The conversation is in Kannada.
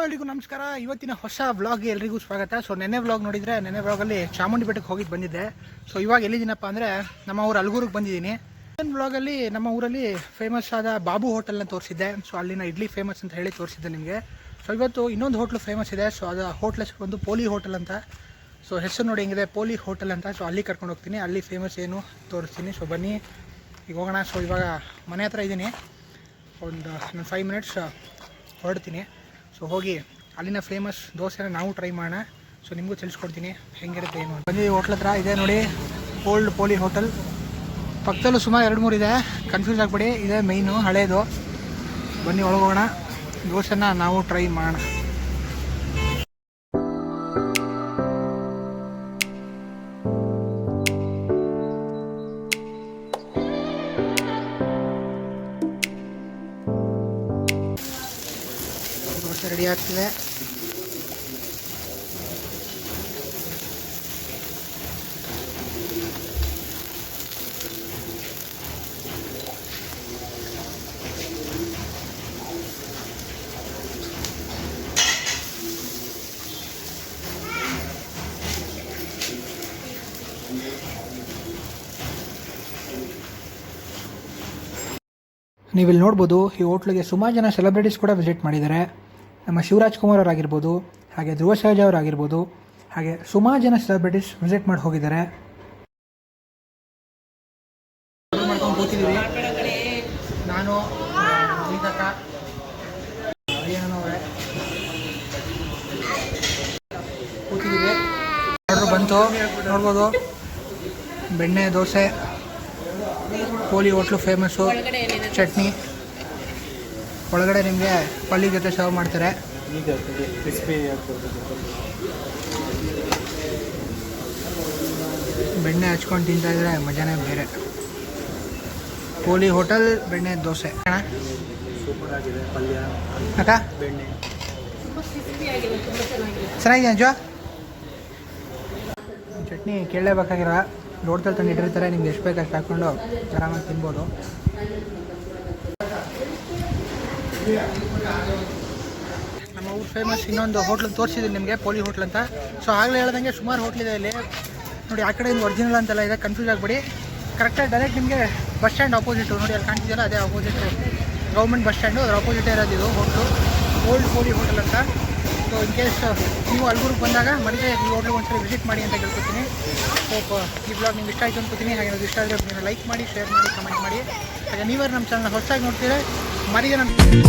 ಹಲೋ ಎಲ್ರಿಗೂ ನಮಸ್ಕಾರ. ಇವತ್ತಿನ ಹೊಸ ವ್ಲಾಗ್ಗೆ ಎಲ್ರಿಗೂ ಸ್ವಾಗತ. ಸೊ ನೆನ್ನೆ ವ್ಲಾಗ್ ನೋಡಿದರೆ, ನೆನ್ನೆ ವ್ಲಾಗಲ್ಲಿ ಚಾಮುಂಡಿ ಬೆಟ್ಟಕ್ಕೆ ಹೋಗಿದ್ದು ಬಂದಿದ್ದೆ. ಸೊ ಇವಾಗ ಎಲ್ಲಿದ್ದೀನಪ್ಪ ಅಂದರೆ, ನಮ್ಮ ಊರು ಅಲ್ಗೂರಿಗೆ ಬಂದಿದ್ದೀನಿ. ನನ್ನ ವ್ಲಾಗಲ್ಲಿ ನಮ್ಮ ಊರಲ್ಲಿ ಫೇಮಸ್ ಆದ ಬಾಬು ಹೋಟೆಲ್ನ ತೋರಿಸಿದ್ದೆ. ಸೊ ಅಲ್ಲಿನ ಇಡ್ಲಿ ಫೇಮಸ್ ಅಂತ ಹೇಳಿ ತೋರಿಸಿದ್ದೆ ನಿಮಗೆ. ಸೊ ಇವತ್ತು ಇನ್ನೊಂದು ಹೋಟ್ಲು ಫೇಮಸ್ ಇದೆ. ಸೊ ಅದು ಹೋಟ್ಲ್ ಹೆಸರು ಒಂದು ಪೋಲಿ ಹೋಟೆಲ್ ಅಂತ. ಸೊ ಹೆಸರು ನೋಡಿ ಹೆಂಗಿದೆ? ಪೋಲಿ ಹೋಟೆಲ್ ಅಂತ. ಸೊ ಅಲ್ಲಿ ಕರ್ಕೊಂಡು ಹೋಗ್ತೀನಿ. ಅಲ್ಲಿ ಫೇಮಸ್ ಏನು ತೋರಿಸ್ತೀನಿ. ಸೊ ಬನ್ನಿ. ಈಗ ಹೋಗೋಣ. ಸೊ ಇವಾಗ ಮನೆ ಹತ್ರ ಇದ್ದೀನಿ. ಒಂದು ಫೈವ್ ಮಿನಿಟ್ಸ್ ಹೊರಡ್ತೀನಿ. ಸೊ ಹೋಗಿ, ಅಲ್ಲಿನ ಫೇಮಸ್ ದೋಸೆನ ನಾವು ಟ್ರೈ ಮಾಡೋಣ. ಸೊ ನಿಮಗೂ ತಿಳಿಸ್ಕೊಡ್ತೀನಿ ಹೆಂಗಿರುತ್ತೆ ಏನು ಬಂದಿ ಹೋಟ್ಲ್ ಹತ್ರ, ಇದೆ ನೋಡಿ ಓಲ್ಡ್ ಪೋಲಿ ಹೋಟೆಲ್ ಪಕ್ಕದಲ್ಲೂ ಸುಮಾರು ಎರಡು ಮೂರು ಇದೆ. ಕನ್ಫ್ಯೂಸ್ ಆಗಬೇಡಿ, ಇದೆ ಮೈನು ಹಳೇದು. ಬನ್ನಿ ಒಳಗೋಣ ದೋಸೆನ ನಾವು ಟ್ರೈ ಮಾಡೋಣ. ರೆಡಿ ಆಗ್ತಿದೆ. ನೀವಿಲ್ಲಿ ನೋಡ್ಬೋದು ಈ ಹೋಟ್ಲಿಗೆ ಸುಮಾರು ಜನ ಸೆಲೆಬ್ರಿಟೀಸ್ ಕೂಡ ವಿಸಿಟ್ ಮಾಡಿದ್ದಾರೆ. ನಮ್ಮ ಶಿವರಾಜ್ ಕುಮಾರ್ ಅವರಾಗಿರ್ಬೋದು, ಹಾಗೆ ಧ್ರುವ ಶಹಜ ಅವರಾಗಿರ್ಬೋದು, ಹಾಗೆ ಸುಮಾರು ಜನ ಸೆಲೆಬ್ರಿಟೀಸ್ ವಿಸಿಟ್ ಮಾಡಿ ಹೋಗಿದ್ದಾರೆ. ನಾನು ಬಂತು, ನೋಡ್ಬೋದು. ಬೆಣ್ಣೆ, ದೋಸೆ, ಕೋಳಿ, ಹೋಟ್ಲು ಫೇಮಸ್ಸು ಚಟ್ನಿ. ಒಳಗಡೆ ನಿಮಗೆ ಪಲ್ಲಿ ಜೊತೆ ಸರ್ವ್ ಮಾಡ್ತಾರೆ. ಬೆಣ್ಣೆ ಹಚ್ಕೊಂಡು ತಿಂತಾ ಇದ್ರೆ ಮಜಾನೇ ಬೇರೆ. ಕೋಲಿ ಹೋಟೆಲ್, ಬೆಣ್ಣೆ ದೋಸೆ. ಅಣ್ಣ? ಸೂಪರ್ ಬೆಣ್ಣೆ ಚೆನ್ನಾಗಿದೆ ಅಂಜು ಚಟ್ನಿ ಕೇಳಲೇಬೇಕಾಗಿರ ರೋಡ್ದಲ್ಲಿ ತಂದು ಇಟ್ಟಿರ್ತಾರೆ, ನಿಮ್ಗೆ ಎಷ್ಟು ಬೇಕು ಅಷ್ಟು ಹಾಕ್ಕೊಂಡು ಆರಾಮಾಗಿ ತಿನ್ಬೋದು. ನಮ್ಮ ಊರು ಫೇಮಸ್ ಇನ್ನೊಂದು ಹೋಟ್ಲ್ ತೋರಿಸಿದ್ದೀನಿ ನಿಮಗೆ ಪೋಲಿ ಹೋಟ್ಲ್ ಅಂತ. ಸೊ ಆಗಲೇ ಹೇಳ್ದಂಗೆ ಸುಮಾರು ಹೋಟ್ಲಿದೆ ಇಲ್ಲಿ. ನೋಡಿ, ಆ ಕಡೆ ಕಡೆಯಿಂದ ಒರಿಜಿನಲ್ ಅಂತೆಲ್ಲ ಇದೆ ಕನ್ಫ್ಯೂಸ್ ಆಗಬೇಡಿ. ಕರೆಕ್ಟಾಗಿ ಡೈರೆಕ್ಟ್ ನಿಮಗೆ ಬಸ್ ಸ್ಟ್ಯಾಂಡ್ ಆಪೋಸಿಟು ನೋಡಿ, ಅಲ್ಲಿ ಕಾಣ್ತಿದೆಯಲ್ಲ, ಅದೇ ಆಪೋಸಿಟು ಗೌರ್ಮೆಂಟ್ ಬಸ್ ಸ್ಟ್ಯಾಂಡು ಅದ್ರ ಆಪೋಸಿಟೇ ಇರೋದು ಇದು ಹೋಟ್ಲು ಓಲ್ಡ್ ಪೋಲಿ ಹೋಟೆಲ್ ಅಂತ. ಸೊ ಇನ್ ಕೇಸ್ ನೀವು ಅಲ್ಗೂರಿಗೆ ಬಂದಾಗ ಮತ್ತೆ ಈ ಹೋಟ್ಲಿಗೆ ಒಂದ್ಸರಿ ವಿಸಿಟ್ ಮಾಡಿ ಅಂತ ಕೇಳ್ಕೊತೀನಿ. ಸೊ ಈ ಬ್ಲಾಗ್ ನಿಮ್ಗೆ ಇಷ್ಟ ಆಯಿತು ಅನ್ಕೋತೀನಿ. ಹಾಗೆ ಇಷ್ಟ ಆದರೆ ಲೈಕ್ ಮಾಡಿ ಶೇರ್ ಮಾಡಿ ಕಮೆಂಟ್ ಮಾಡಿ. ಹಾಗೆ ನೀವರು ನಮ್ಮ ಚಾನಲ್ ಹೊಸದಾಗಿ ನೋಡ್ತೀರಾ ಮರಿಗೆ ನಮ್ಮ